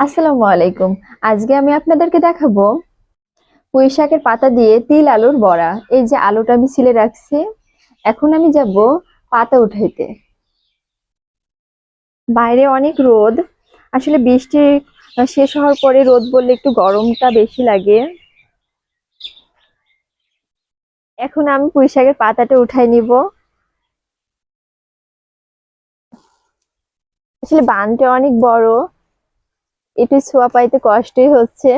আসসালামু আলাইকুম। আজকে আমি আপনাদেরকে দেখাবো পুঁই শাকের পাতা দিয়ে তিল আলুর বড়া। এই যে আলুটা আমি ছিলে রাখছি, এখন আমি যাব পাতা উঠাইতে। বাইরে অনেক রোদ, আসলে বৃষ্টি শেষ হওয়ার পরে রোদ বললে একটু গরমটা বেশি লাগে। এখন আমি পুঁই শাকের পাতাটা উঠাই নিব। আসলে বানটা অনেক বড় একটু ছোঁয়া পাইতে কষ্টই হচ্ছে।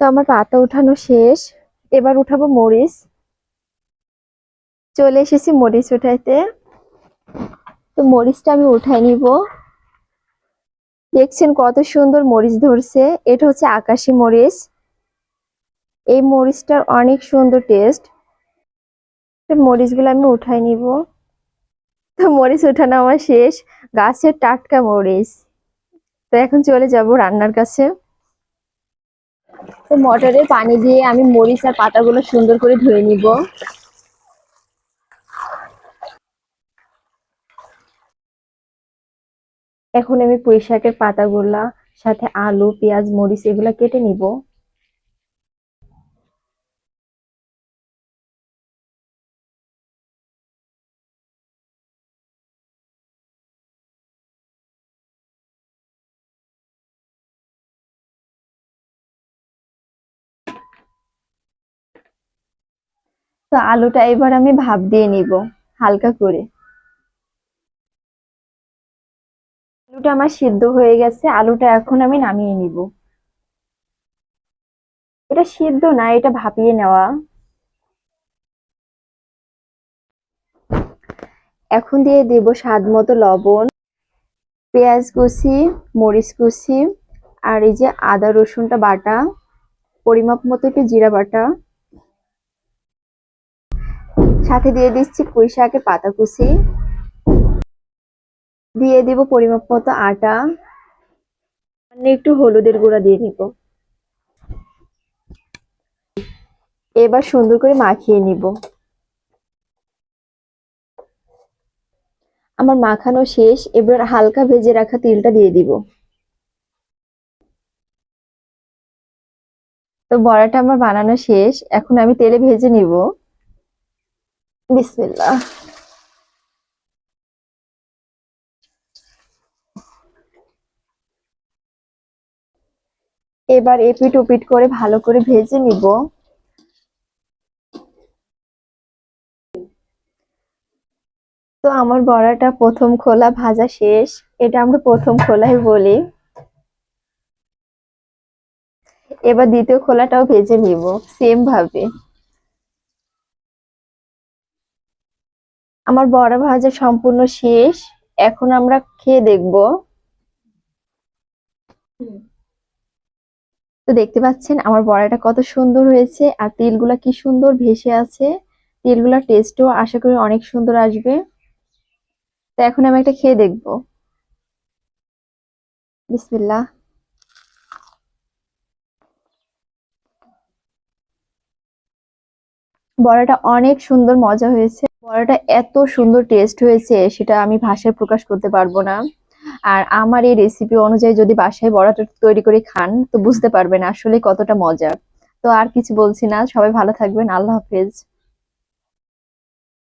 তো আমার পাতা উঠানো শেষ। এবার উঠাবো মরিচ। চলে এসেছি মরিচ উঠাইতে। তো মরিচটা আমি উঠাই নিব। দেখছেন কত সুন্দর মরিচ ধরছে। এটা হচ্ছে আকাশি মরিচ। এই মরিচটার অনেক সুন্দর টেস্ট। মরিচগুলো আমি উঠাই নিব। তো মরিচ উঠানো আমার শেষ। গাছের টাটকা মরিচ। তো এখন চলে যাব রান্নার কাছে। তো মটরে পানি দিয়ে আমি মরিচ আর পাতাগুলো সুন্দর করে ধুয়ে নিব। এখন আমি পুঁই শাকের পাতাগুলা, সাথে আলু, পেঁয়াজ, মরিচ, এগুলা কেটে নিব। তো আলুটা এবার আমি ভাপ দিয়ে নিব, হালকা করে। আলুটা আমার সিদ্ধ হয়ে গেছে, আলুটা এখন আমি নামিয়ে নিব। এটা সিদ্ধ না, এটা ভাপিয়ে নেওয়া। এখন দিয়ে দেব স্বাদ মতো লবণ, পেঁয়াজ কুচি, মরিচ কুচি, আর এই যে আদা রসুনটা বাটা, পরিমাপ মতো একটু জিরা বাটা। সাথে দিয়ে দিচ্ছি পুঁই শাকের পাতা কুচি। দিয়ে দিব পরিমাপ মতো আটা। একটু হলুদের গুঁড়া দিয়ে দিব। এবার সুন্দর করে মাখিয়ে নিব। আমার মাখানো শেষ, এবার হালকা ভেজে রাখা তিলটা দিয়ে দিব। তো বড়াটা আমার বানানো শেষ, এখন আমি তেলে ভেজে নিব। বিসমিল্লাহ। এবার এপিট ওপিট করে ভালো করে ভেজে নিব। তো আমার বড়াটা প্রথম খোলা, ভাজা শেষ। এটা আমরা প্রথম খোলাই বলি। এবার দ্বিতীয় খোলাটাও ভেজে নিব সেম ভাবে। আমার বড়া ভাজা সম্পূর্ণ শেষ। এখন আমরা খেয়ে দেখব। তো দেখতে পাচ্ছেন, আমার বড়াটা কত সুন্দর হয়েছে আর তিলগুলা কি সুন্দর ভেসে আছে। তিলগুলার টেস্টও আশা করি অনেক সুন্দর আসবে। তো এখন আমি একটা খেয়ে দেখব। বিসমিল্লাহ। বড়াটা অনেক সুন্দর মজা হয়েছে। বড়াটা এত সুন্দর টেস্ট হয়েছে, সেটা আমি ভাষায় প্রকাশ করতে পারব না। আর আমার এই রেসিপি অনুযায়ী যদি বাসায় বড়াটা তৈরি করে খান, তো বুঝতে পারবেন আসলে কতটা মজা। তো আর কিছু বলছি না, সবাই ভালো থাকবেন, আল্লাহ হাফেজ।